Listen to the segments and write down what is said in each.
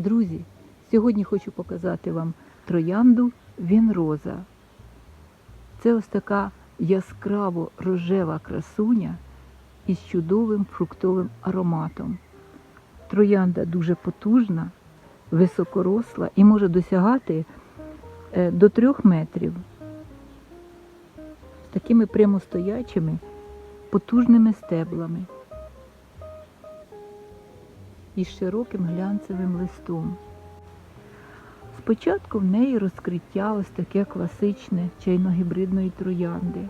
Друзі, сьогодні хочу показати вам троянду Вінроза. Це ось така яскраво рожева красуня із чудовим фруктовим ароматом. Троянда дуже потужна, високоросла і може досягати е, до трьох метрів. З такими прямостоячими, потужними стеблами із широким глянцевим листом. Спочатку в неї розкриття ось таке класичне чайно-гібридної троянди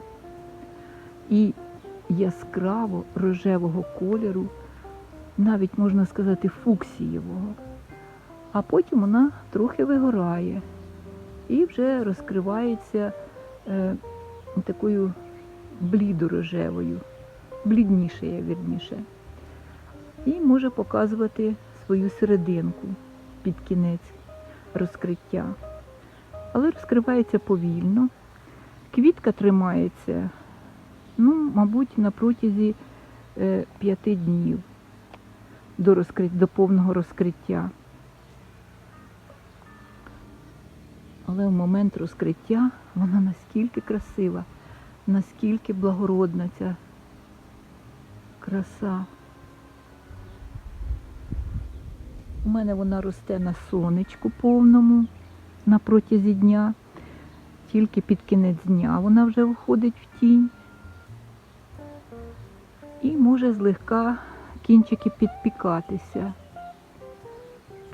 і яскраво рожевого кольору, навіть можна сказати, фуксієвого. А потім вона трохи вигорає і вже розкривається е, такою блідорожевою, бліднішає, вірніше і може показувати свою серединку під кінець розкриття. Але розкривається повільно. Квітка тримається, ну, мабуть, на протязі е, п'яти днів до, розкрит... до повного розкриття. Але в момент розкриття вона наскільки красива, наскільки благородна ця краса. У мене вона росте на сонечку повному на протязі дня. Тільки під кінець дня вона вже виходить в тінь. І може злегка кінчики підпікатися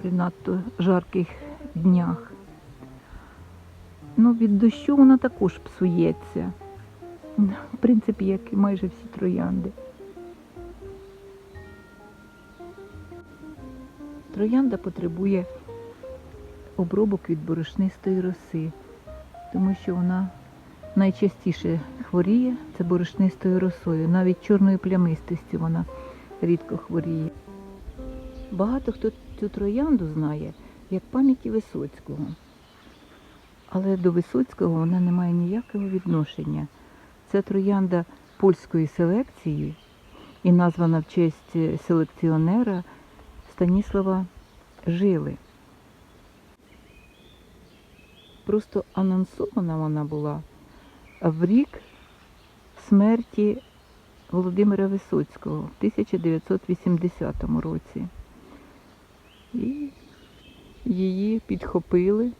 при надто жарких днях. Ну, від дощу вона також псується. В принципі, як і майже всі троянди. Троянда потребує обробок від борошнистої роси, тому що вона найчастіше хворіє це борошнистою росою. Навіть чорною плямистістю вона рідко хворіє. Багато хто цю троянду знає як пам'яті Висоцького. Але до Висоцького вона не має ніякого відношення. Це троянда польської селекції і названа в честь селекціонера Станіслава Жили. Просто анонсована вона була в рік смерті Володимира Висоцького в 1980 році. І її підхопили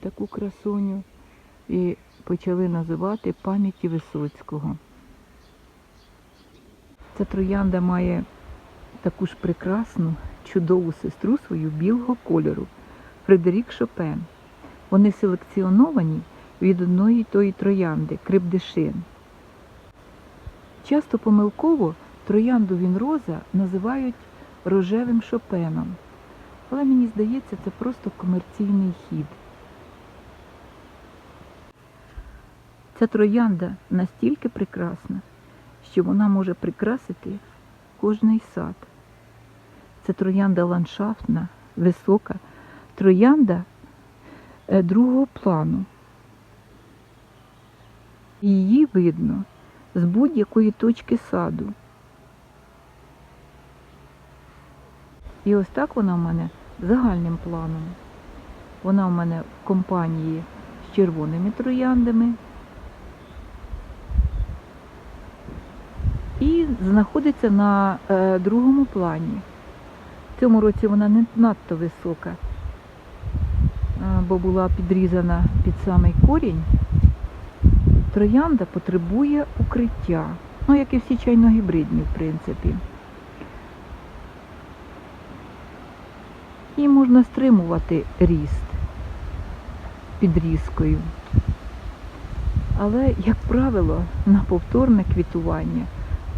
таку красуню і почали називати пам'яті Висоцького. Ця троянда має таку ж прекрасну, чудову сестру свою білого кольору Фредерік Шопен. Вони селекціоновані від одної тої троянди крипдешин. Часто помилково троянду Вінроза називають рожевим шопеном. Але мені здається, це просто комерційний хід. Ця троянда настільки прекрасна, що вона може прикрасити кожний сад. Це троянда ландшафтна, висока, троянда е, другого плану. Її видно з будь-якої точки саду. І ось так вона в мене загальним планом. Вона в мене в компанії з червоними трояндами. і знаходиться на е, другому плані. В цьому році вона не надто висока, е, бо була підрізана під самий корінь. Троянда потребує укриття, ну, як і всі чайно-гібридні, в принципі. І можна стримувати ріст підрізкою. Але, як правило, на повторне квітування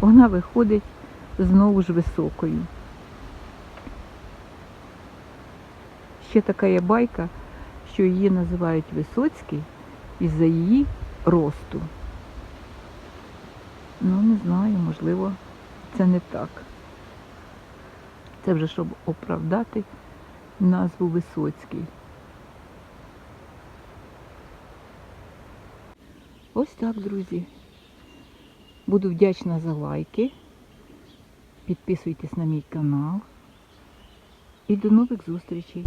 вона виходить знову ж високою. Ще така є байка, що її називають Висоцький із-за її росту. Ну, не знаю, можливо, це не так. Це вже щоб оправдати назву Висоцький. Ось так, друзі. Буду вдячна за лайки, підписуйтесь на мій канал. І до нових зустрічей!